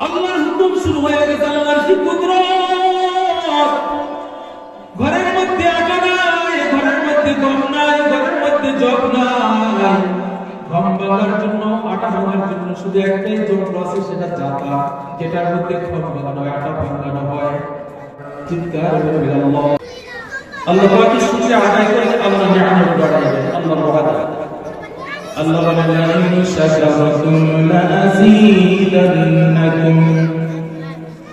আল্লাহর হুকুম শুরু হয়ে গেছে, আল্লাহর কুদরত? ঘরের মধ্যে আটা নাই, ঘরের মধ্যে গম নাই, ঘরের মধ্যে জব নাই। গম ভাঙার জন্য, আটা ভাঙার জন্য শুধু একটাই যন্ত্র আছে, সেটা জাতা যেটার মধ্যে গম ভাঙানো হয় আটা ভাঙানো হয়। চিৎকার আল্লাহ। আল্লাহ পাকের শুকরিয়া আদায় আল্লাহ اللهم لئن شكرتم لأزيدنكم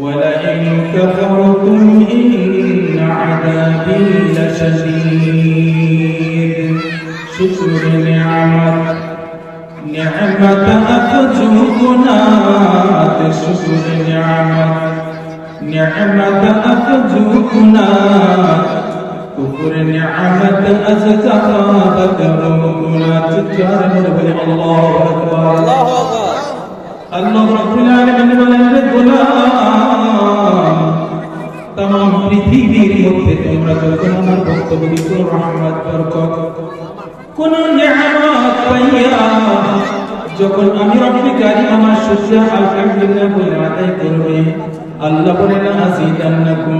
ولئن كفرتم إن عذابي لشديد. شكر نعمة نعمة أفجرنا. شكر نعمة نعمة أفجرنا. كفر نعمة أزكى ذكروكنا تجار الله أكبر আল্লাহু আকবার আল্লাহ রাব্বুল আলামিন বলেন রে গোলাম तमाम পৃথিবীর মধ্যে তোমরা যখন আমার বক্তব্য দিছো রহমত বরকত কোন নিয়ামত পাইয়া যখন আমি রব্বি কারীম আমার শুকরিয়া আলহামদুলিল্লাহ বলে আদায় করবে আল্লাহ বলেন আজিদান্নাকুম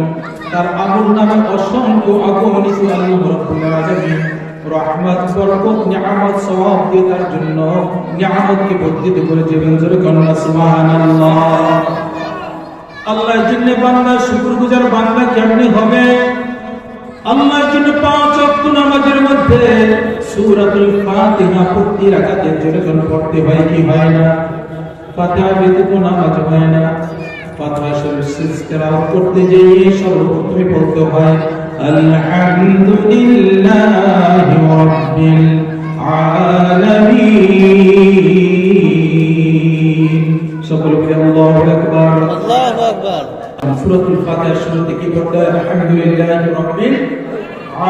তার আমল নামে অসংখ্য আগমনিত আল্লাহ রাব্বুল রহমত, বরকত, নিয়ামত, সওয়াব দিয়ে তার জন্য নিয়ামতকে বর্ধিত করে দেবেন। জোরে কন্যা সুবহানাল্লাহ। আল্লাহর জন্য বান্দা শুকরগুজার বান্দা কেমনে হবে? আল্লাহর জন্য পাঁচ ওয়াক্ত নামাজের মধ্যে সূরাতুল ফাতিহা প্রতি রাকাতের জন্য কোন, পড়তে হয় কি হয় না? ফাতিহা ব্যতীত নামাজ হয় না। শরীফ সিলস তেলাওয়াত করতে গিয়ে সর্বপ্রথমে বলতে হয় আলহামদুলিল্লাহি রাব্বিল আলামিন। সকলে বলি আল্লাহু আকবার। আল্লাহু আকবার। সূরাতুল ফাতিহার শুরুতে কি করতে হয়? আলহামদুলিল্লাহি রাব্বিল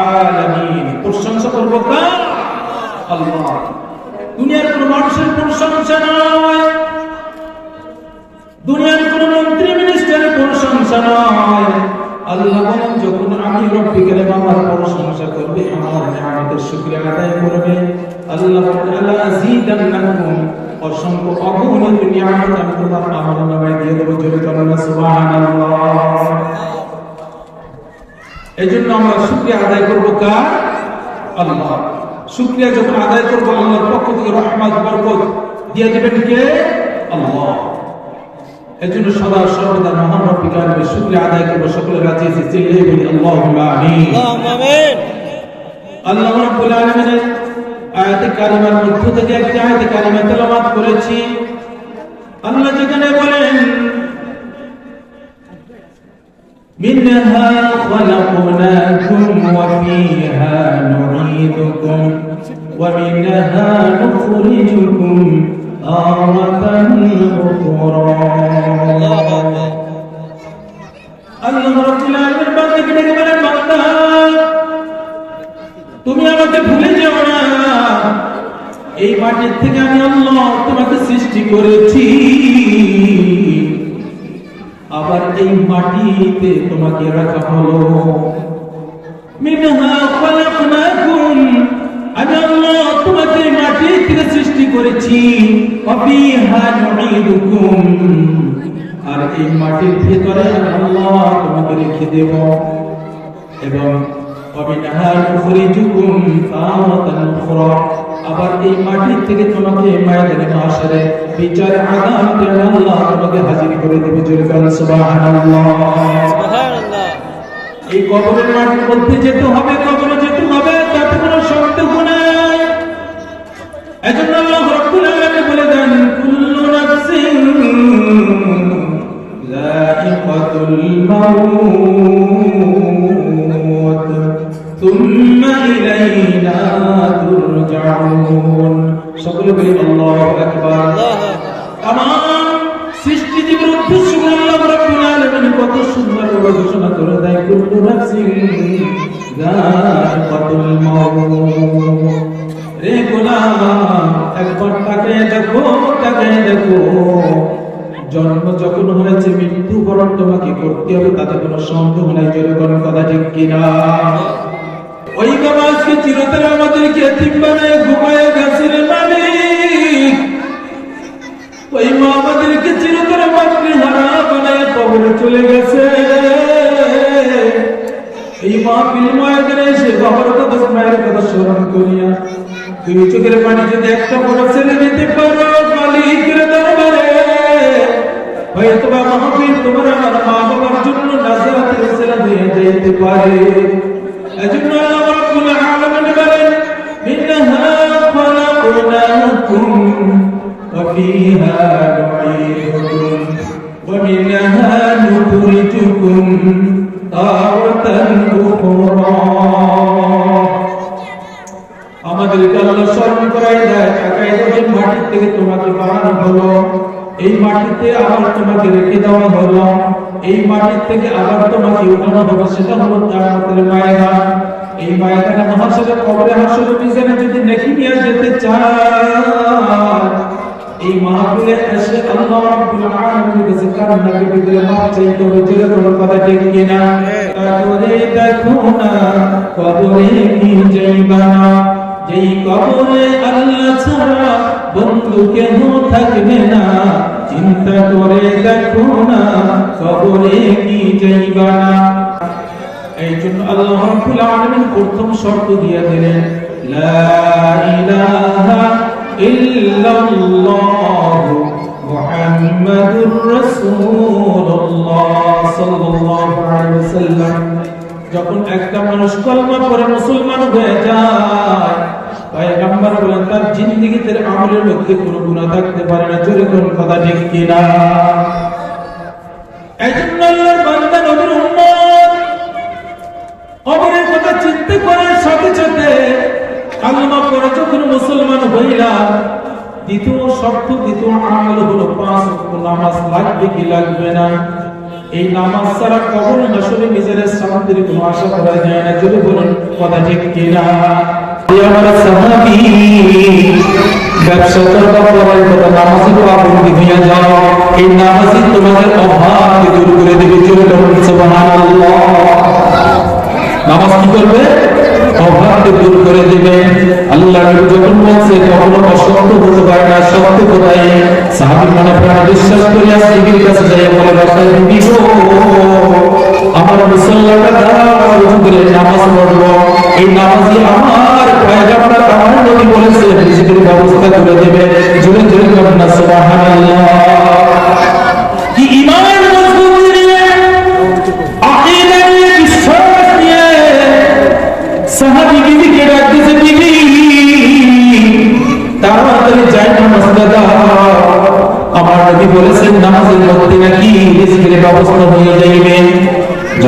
আলামিন। প্রশংসা করব কার আল্লাহ। দুনিয়ার কোন মানুষের প্রশংসা নয়। দুনিয়ার প্রশংসা নয়। আল্লাহ বলেন, যখন আমি রব্বি কালে আমার প্রশংসা করবে, আমার নিয়ামতের শুকরিয়া আদায় করবে। আল্লাহ বলেন আল্লাহ আজিদান্নাকুম অসংখ্য অগণিত নিয়ামত আমি তোমার আমল নামায় দিয়ে দেবো, জোরে চলো সুবহানাল্লাহ। এই জন্য আমরা শুক্রিয়া আদায় করব কার? আল্লাহ। শুক্রিয়া যখন আদায় করব, আল্লাহর পক্ষ থেকে রহমত, বরকত দিয়ে দেবেন কে? এই জন্য সদা সর্বদা মহান রব্বিক আলামিনের শুক্রিয়া আদায় করব সকলে রাজি আছি চিল্লিয়ে বলি আল্লাহুম্মা আমিন আল্লাহুম্মা আমিন আল্লাহ রাব্বুল আলামিনের আয়াতে কারিমার মধ্য থেকে একটি আয়াতে কারিমা তেলাওয়াত করেছি আল্লাহ যেখানে বলেন منها خلقناكم وفيها نعيدكم ومنها نخرجكم تارة أخرى আল্লাহু আকবার আল্লাহ রাব্বুল আলামিন বান্দাকে ডেকে বলেন বান্দা তুমি আমাকে ভুলে যেও না এই মাটির থেকে আমি আল্লাহ তোমাকে সৃষ্টি করেছি আবার এই মাটিতে তোমাকে রাখা হলো মিনহা খালাকনাকুম আমি আল্লাহ তোমাকে এই মাটি থেকে সৃষ্টি করেছি। আর এই মাটির ভিতরে আল্লাহ তোমাকে রেখে দেব। এবং আবার এই মাটি থেকে তোমাকে ময়দানে মাশরে বিচার দেব আল্লাহ তোমাকে হাজির করে দেবে জোরে সুবহানাল্লাহ। এই কবরের মাটির মধ্যে যেতে হবে এজন্য আল্লাহ রাব্বুল আলামিন বলে দেন, কুল্লু নাফসিন যায়িকাতুল মাউত থুম্মা ইলাইনা তুরজাউন। সকলে বলি, আল্লাহু আকবার। আল্লাহু তাম সৃষ্টি জীবের উদ্দেশ্য আল্লাহ রাব্বুল আলামিন কত সুন্দর ঘোষণা করে দেয়, কুল্লু নাফসিন যায়িকাতুল মাউত। রে গোলাম! জন্ম যখন হয়েছে, মৃত্যুবরণ তোমাকে করতে হবে, তাতে কোনো সন্দেহ নাই, জোরে কথা ঠিক কিনা? ওই বাবা আজকে চিরতরে আমাদেরকে বানায় ঘুমায় গেছে চলে গেছে। এই মা ফিল্ম আয়োজনে সে বাবার কথা, মায়ের কথা স্মরণ করিয়া তুমি চোখের পানি যদি একটা বড় ছেলে নিতে পারো, মালিকের দরবারে। হয়তো বা মাহফিল তোমার আমার মা বাবার জন্য নাজাতের ছেলে হয়ে যেতে পারে। এজন্য আল্লাহ রাব্বুল আলামিন বলেন মিনহা খলাকনাকুম ওয়া ফিহা নুঈদুকুম ওয়া মিনহা নুখরিজুকুম তাওতান আমাদেরকে আল্লাহ স্মরণ করাই দেয় তাকাই দেবেন মাটির থেকে তোমাকে বানানো হলো। এই মাটিতে আবার তোমাকে রেখে দেওয়া হলো। এই মাটির থেকে আবার তোমাকে উঠানো হবে সেটা হলো জান্নাতের ময়দান। এই ময়দানে মহাসরে কবরে হাসরে মিজানে যদি নেকি নিয়ে যেতে চান এই মাহফিলে এসে আল্লাহ রাব্বুল আলামিনের কাছে কান্নাকে ভিতরে মাপ চাইতে হবে জোরে কোনো কথা ঠিক কিনা? তারপরে দেখো না কবরে কি যাইবা না? যেই কবরে আল্লাহ ছাড়া বন্ধু থাকবে না। চিন্তা করে দেখো না, কবরে কি যাইবা না এই জন্য আল্লাহ রাব্বুল আলামিন প্রথম শর্ত দিয়ে দিলেন, লা ইলাহা ইল্লাল্লাহ মুহাম্মাদুর রাসূলুল্লাহ সাল্লাল্লাহু আলাইহি ওয়াসাল্লাম। যখন একটা মানুষ কলমা পড়ে মুসলমান হয়ে যায় পয়গম্বর তার জিন্দেগিতে আমলের মধ্যে কোনো গুনাহ থাকতে পারে না, জোরে কোন কথা ঠিক কিনা? নামাজ লাগবে না? এই নামাজ ছাড়া কোনো আশা করা যায় না যদি বলুন, কথা ঠিক কিনা? আমার সাহাবী ব্যবসা করবা পড়ার কথা নামাজের পাবন্দি হইয়া যাও। এই নামাজই তোমাদের অভাব দূর করে দেবে, চলে বলুন সুবহানাল্লাহ। নামাজ কি করবে? অভাবকে দূর করে দিবে। আল্লাহ যখন বলছে, কখনো অসত্য হতে পারে না, সত্য কোথায়? সাহাবী মনে প্রাণে বিশ্বাস করিয়া মুসল্লাটা দাও করে নামাজ পড়ব। এই নামাজই আমার পয়গাম্বর আমার নবী বলেছে রিজিকের ব্যবস্থা করে দেবে। জোরে জোরে করুন না, সুবহানাল্লাহ। কি ঈমান মজবুত নিয়ে আকিদা নিয়ে বিশ্বাস নিয়ে সাহাবী বিবিকে ডাকতেছে, বিবি, তাড়াতাড়ি যাই নামাজটা দাও আমার নবী বলেছেন, নামাজের মধ্যে নাকি ব্যবস্থা হয়ে যাইবে।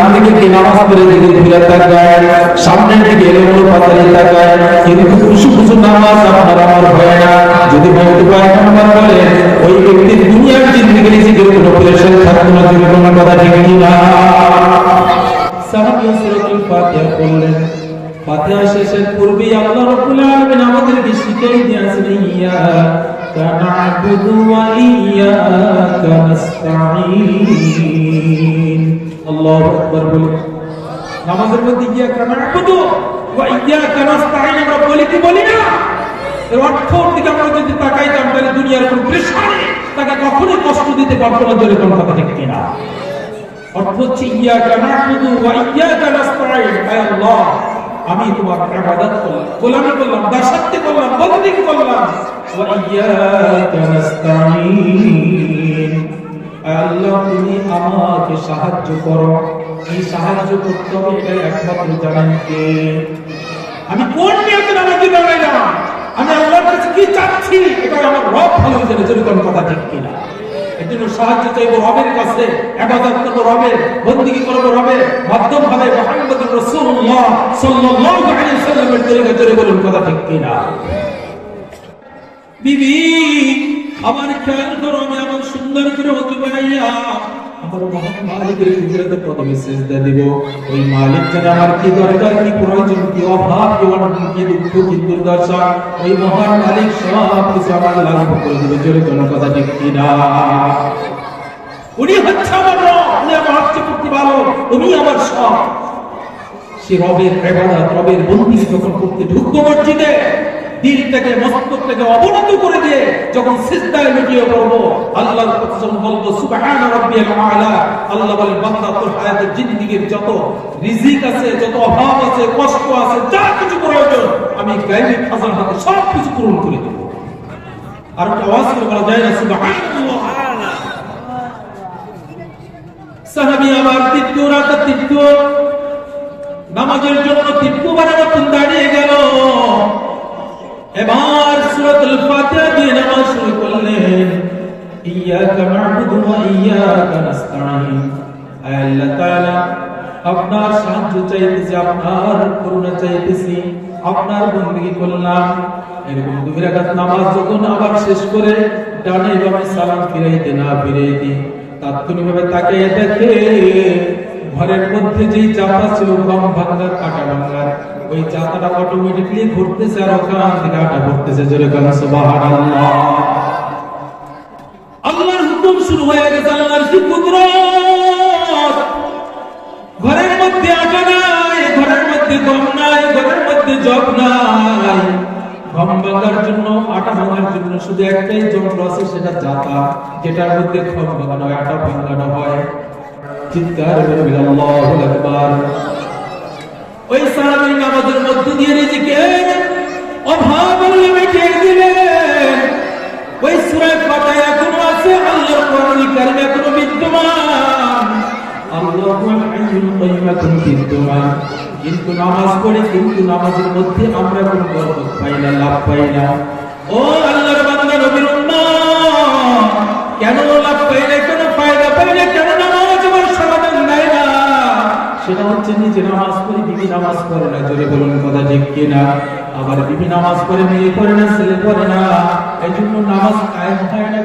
ডান দিকে কি নামাজ পড়ে দিকে ঘুরে তাকায়, সামনের দিকে এলোমেলো পাতালে তাকায়, কিন্তু কিছু কিছু নামাজ আপনার আমার হয় না। যদি বলতে পারেন আমার বলে, ওই ব্যক্তির দুনিয়ার জিন্দিগি নিজেকে কোনো প্রেশার থাকতো না, যদি কোনো কথা ঠিক না সাহাবী সূরাতুল ফাতিহা পড়লেন ফাতিহা শেষের পূর্বেই আল্লাহ রাব্বুল আলামিন আমাদেরকে শিখিয়ে দিয়েছেন ইyyaka না'বুদু ওয়া ইyyaka নাস্তাঈন আল্লাহু আকবার বলে। নামাজের মধ্যে ইyyaka না'বুদু ওয়া ইyyaka নাস্তাঈন, আমরা বলি কি বলি না? এর অর্থ দিকে আমরা যদি তাকাইতাম তাহলে দুনিয়ার কোন প্রেসারে তাকে কখনোই কষ্ট দিতে পারতো না, জোরে কোন কথা কিনা? অর্থ হচ্ছে ইয়াকা না'বুদু ওয়া ইয়াকা নাস্তাঈন। আয় আল্লাহ, আমি তোমার ইবাদত করলাম, গোলামি করলাম, দাসত্ব করলাম বন্দী করলাম। ওয়া ইয়াকা নাস্তাঈন। সাহায্য করো। সাহায্য করতে হবে কে আমি কোন নিয়তে নামাজি দাঁড়াইলাম আমি কথা ঠিক কিনা। এর জন্য সাহায্য চাইব রবের কাছে ইবাদত করব রবের, বন্দেগী রবের, মাধ্যম হবে মুহাম্মদুর রাসূলুল্লাহ সাল্লাল্লাহু আলাইহি ওয়াসাল্লামের তরিকা জোরে কথা ঠিক কিনা। বিবি আমার খেয়াল করো আমি আমার সুন্দর করে হতে বানাইয়া আমার মহান মালিকের কুদরতে কদমে সিজদা দিব। ওই মালিক যেন আমার কি দরকার কি প্রয়োজন কি অভাব কি অনটন কি দুঃখ কি দুর্দশা। ওই মহান মালিক সব কিছু আমার লাভ করে দিবে জোরে কোনো কথা ঠিক কিনা। উনি হচ্ছে আমার উনি আমার হচ্ছে প্রতিপালক উনি আমার সব। সে রবের ইবাদত রবের বন্দি যখন করতে ঢুকবো মসজিদে দিলটাকে, মস্তকটাকে অবনত করে দিয়ে যখন সিজদায় পড়ব, আল্লাহর কসম বলব, সুবহান রাব্বিয়াল আলা আল্লাহ বলে, বান্দা, তোর জিন্দেগীর যত রিজিক আছে, যত অভাব আছে, কষ্ট আছে, যা কিছু প্রয়োজন, আমি সব কিছু পূরণ করে দেব। আর আওয়াজ করে বলা যায় না, সুবহানাল্লাহ তৃতীয় তৃতীয় নামাজের জন্য তৃতীয়বারের মতন দাঁড়িয়ে গেল। এবার সুরত ফাতিহা দিয়ে নামাজ শুরু করলেন ইয়াকা না'বুদু ওয়া ইয়াকা আল্লাহ তাআলা, আপনার সাহায্য চাইতেছি, আপনার করুণা চাইতেছি, আপনার করলাম। এরকম দুই রাকাত নামাজ যখন আবার শেষ করে ডানে বামে সালাম ফিরাইতে না ফিরাইতে তাৎক্ষণিকভাবে তাকে দেখে, ঘরের মধ্যে যেই চাপা ছিল, কম কাটা ভাঙার ওই চাকাটা অটোমেটিকলি ঘুরতেছে আর ওখান থেকে আটা ঘুরতেছে জোরে কেন সুবহানাল্লাহ। আল্লাহর হুকুম শুরু হয়ে গেছে, আল্লাহর কি ঘরের মধ্যে আটা নাই, ঘরের মধ্যে গম নাই, ঘরের মধ্যে জব নাই। গম ভাঙার জন্য, আটা ভাঙার জন্য শুধু একটাই যন্ত্র আছে, সেটা জাতা যেটার মধ্যে গম ভাঙানো হয়, আটা ভাঙানো হয়। চিৎকার করে আল্লাহু আকবার। ওই নামাজের মধ্য দিয়ে অভাব মিটিয়ে দিলেন ওই সূরা ফাতিহা এখনও আছে, আল্লাহর এখনও বিদ্যমান। আল্লাহুল বিদ্যমান। কিন্তু নামাজ পড়ে, কিন্তু নামাজের মধ্যে আমরা কোনো বরকত পাই না, লাভ পাই না। ও আল্লাহর বান্দা, নবীর উম্মাহ কেন লাভ পাই না, কেন ফায়দা পাই না কেন নামাজ আমার সমাধান দেয় না সেটা হচ্ছে নিজে নামাজ পড়ে বিবি নামাজ পড়ে না। জোরে বলুন, কথা ঠিক কিনা? আবার বিবি নামাজ পড়ে, মেয়ে পড়ে না, ছেলে পড়ে না। এই জন্য নামাজ কায়েম হয় না